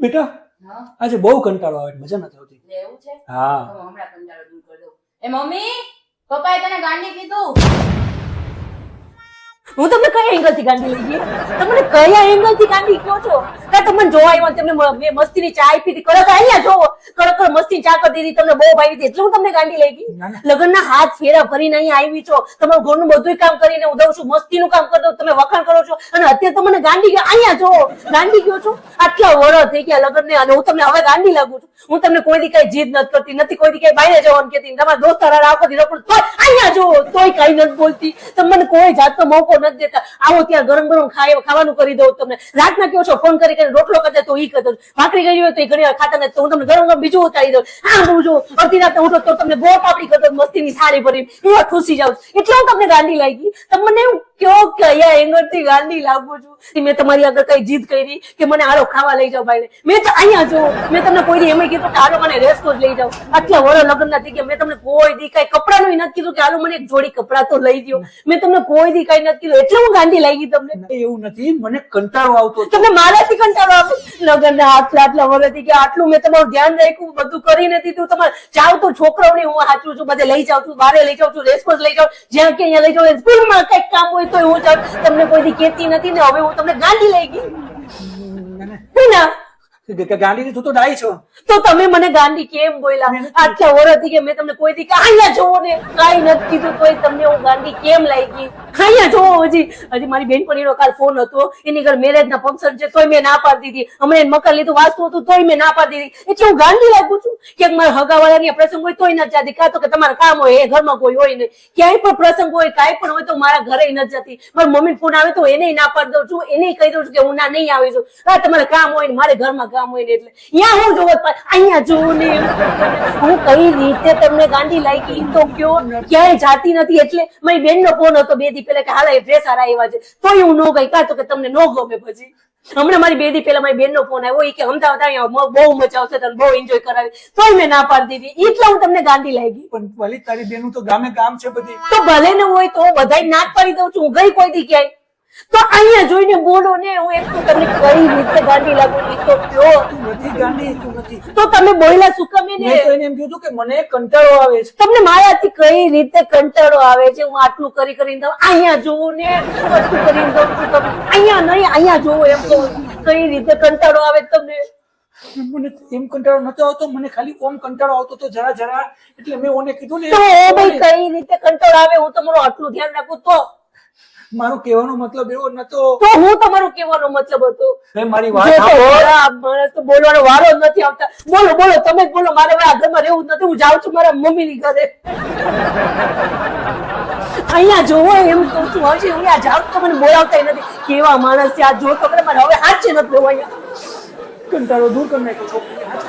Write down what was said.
બેટા આજે બહુ કંટાળો આવે મજા નથી આવતી. એવું છે? હા. હમણાં કંટાળો દૂર કરી દઉં. એ મમ્મી પપ્પાએ તને ગાંડી કીધું? હું તમને કયા એંગલથી ગાંડી લઈ ગઈ? તમને કયા એંગલથી ગાંડી કયો છો? કાં તમને જોવા આવ્યો તમને મ- મસ્તીની ચા આપી હતી. કડક અહીંયા જોવો. કડક કડક મસ્તી ચા કરી દીધી. તમને બહુ ભાવી હતી એટલે હું તમને ગાંડી લઈ ગઈ. લગ્નના હાથ ફેરા ભરીને અહીંયા આવી છો. તમારું ઘરનું બધું કામ કરીને હું દઉં છું. મસ્તીનું કામ કરી દઉં તમે વખાણ કરો છો. અને અત્યારે તમને ગાંડી ગયો. અહીંયા જોવો. ગાંડી ગયો છો? આટલા વર્ષ થઈ ગયા લગ્નને અને હું તમને હવે ગાંડી લાગુ છું. હું તમને કોઈ દી કઈ જીદ નથી કરતી. નથી કોઈ દી કઈ બાઈને જવાનું કેતી તમારા દોસ્ત હારે રાખો દીધો પણ તોય અહીંયા જોવો. તોય કઈ નથી બોલતી. તમને કોઈ જાતનો મોકો નથી દેતા. આવો ત્યાં ગરમ ગરમ ખાવાનું કરી દઉં તમને. રાતના કયો છો ફોન કરી કરીને રોટલો કરતા તો ઈ કરતો ભાખરી કરી હોય તો ઘણી વાર ખાતા નથી તો હું તમને ગરમ ગરમ બીજું ઉતારી દઉં. આમ હું જો અડધી રાતે ઉઠો તો તમને ગોળ પાપડી કરતો મસ્તી મસ્તીની સાડી ભરી. હું ખુશી જાઉં એટલે હું તમને ગાંડી લાગી. તમને એવું કયો કયા એંગલથી ગાંડી લાગુ છું? મેં તમારી આગળ કઈ જીદ કરી કે મને આરો ખાવા લઈ જાઓ ભાઈને. મેં તો અહીંયા જો મેં તમને કોઈ દી એમ કીધું કે આરો મને રેસ્કો જ લઈ જાઓ. આટલા વડો લગ્ન નથી કે મેં તમને કોઈ દી કઈ કપડાનું નથી કીધું કે આરો મને એક જોડી કપડા તો લઈ ગયો મેં તમને કોઈ દી કઈ નથી કીધું. એટલે હું ગાંડી લાગી તમને. એવું નથી. મને કંટાળો આવતો. તમને મારાથી કંટાળો આવે? લગ્નના આટલા આટલા વર્ષથી કે આટલું મેં તમારું ધ્યાન રાખ્યું બધું કરીને દીધું. તમારે જાવ તો છોકરાઓને હું હાચું છું બધે લઈ જાઉં છું બારે લઈ જાઉં છું રેસકોર્સ લઈ જાઉં જ્યાં કે અહીંયા લઈ જાઉં સ્કૂલમાં કંઈક કામ હોય તો હું તમને કોઈ દી કહેતી નથી ને હવે હું તમને ગાંડી લઈ ગઈ ના, ના. હે ના કે- કે ગાંડી તું તો ડાઈ છો. તો તમે મને ગાંડી કેમ બોલ્યા? આટલા વર્ષથી કે મેં તમને કોઈ દી અહીંયા જોવો ને કાંઈ નથી કીધું કોઈ તમને હું ગાંડી કેમ લાગી? અહીંયા જોવો હજી. હજી મારી બેનપણીનો કાલ ફોન હતો. એની ઘર મેરેજ ના ફંક્શન છે તોય મેં ના પાડી દીધી. હમણાં એને મકાન લીધું વાસ્તુ હતું તોય મેં ના પાડી દીધી. એટલે હું ગાંડી લાગુ છું. કે મારા હગાવાળાની પ્રસંગ હોય તોય નથી જતી. કાં તો કે તમારા કામ હોય એ ઘરમાં કોઈ હોય નહીં. ક્યાંય પણ પ્રસંગ હોય કાંઈ પણ હોય તો મારા ઘરે નથી જતી. મારી મમ્મી ફોન આવે તો એને ના પાડી દઉં છું. એને કહી દઉં છું કે હું ના નહીં આવી છું. હા તમારે કામ હોય ને મારે ઘરમાં કામ હોય ને એટલે. અહીંયા હું જોવો અહીંયા જોવું ને હું કઈ રીતે તમને ગાંડી લાગી તો કયો? ક્યાંય જાતી નથી એટલે મારી બેન નો ફોન હતો બે દી પેલા કે હાલા એ ડ્રેસ હારા આવ્યા છે. તો હું નો ગઈ કાં તો કે તમને નો ગમે પછી. હમણાં મારી બે દી પેલા મારી બેન નો ફોન આવ્યો એ કે અમદાવાદ અહીંયા બહુ મજા આવશે તને બહુ એન્જોય કરાવી. તોય મેં ના પાડી દીધી. એટલે હું તમને ગાંડી લાગી પણ ભલે તારી બેનું તો ગામે ગામ છે બધી. તો ભલે ને હોય તો બધા નાક પાડી દઉં છું. હું ગઈ કોઈ દી ક્યાંય. તો અહીંયા જોઈને બોલો ને હું એક તો તમને કઈ રીતે ગાંડી લાગુ? એ તો કયો તું નથી ગાંડી તું નથી. તો તમે બોલ્યા શું કમે ને મેં તો એને એમ કીધું કે મને કંટાળો આવે છે. તમને માયાથી કઈ રીતે કંટાળો આવે છે? હું આટલું કરી કરીને દઉં. અહીંયા જોવું ને આટલું કરીને દઉં છું તમે અહીંયા નહીં અહીંયા જોવું એમ તો કઈ રીતે કંટાળો આવે તમને? મને એમ કંટાળો નતો આવતો મને ખાલી ઓમ કંટાળો આવતો તો જરા જરા. એટલે મેં ઓને કીધું ને તો ભાઈ કઈ રીતે કંટાળો આવે? હું તમારું આટલું ધ્યાન રાખું તો? મારો કહેવાનો મતલબ એવો નતો. તો હું તમારો કહેવાનો મતલબ હતો? એ મારી વાત માણસ તો બોલવાનો વારો જ નથી આવતા. બોલો બોલો તમે જ બોલો. મારે આ ઘરમાં રહેવું નથી. હું જાઉં છું મારા મમ્મી ની ઘરે. અહીંયા જોવો એમ કહું છું. હજી અહીંયા આ જાઉં તો મને બોલાવતા નથી. કેવા માણસ છે આ? જો તમને મારે હવે હાથ છે નથી અહીંયા કંટાળો દૂર કરી નાખ્યો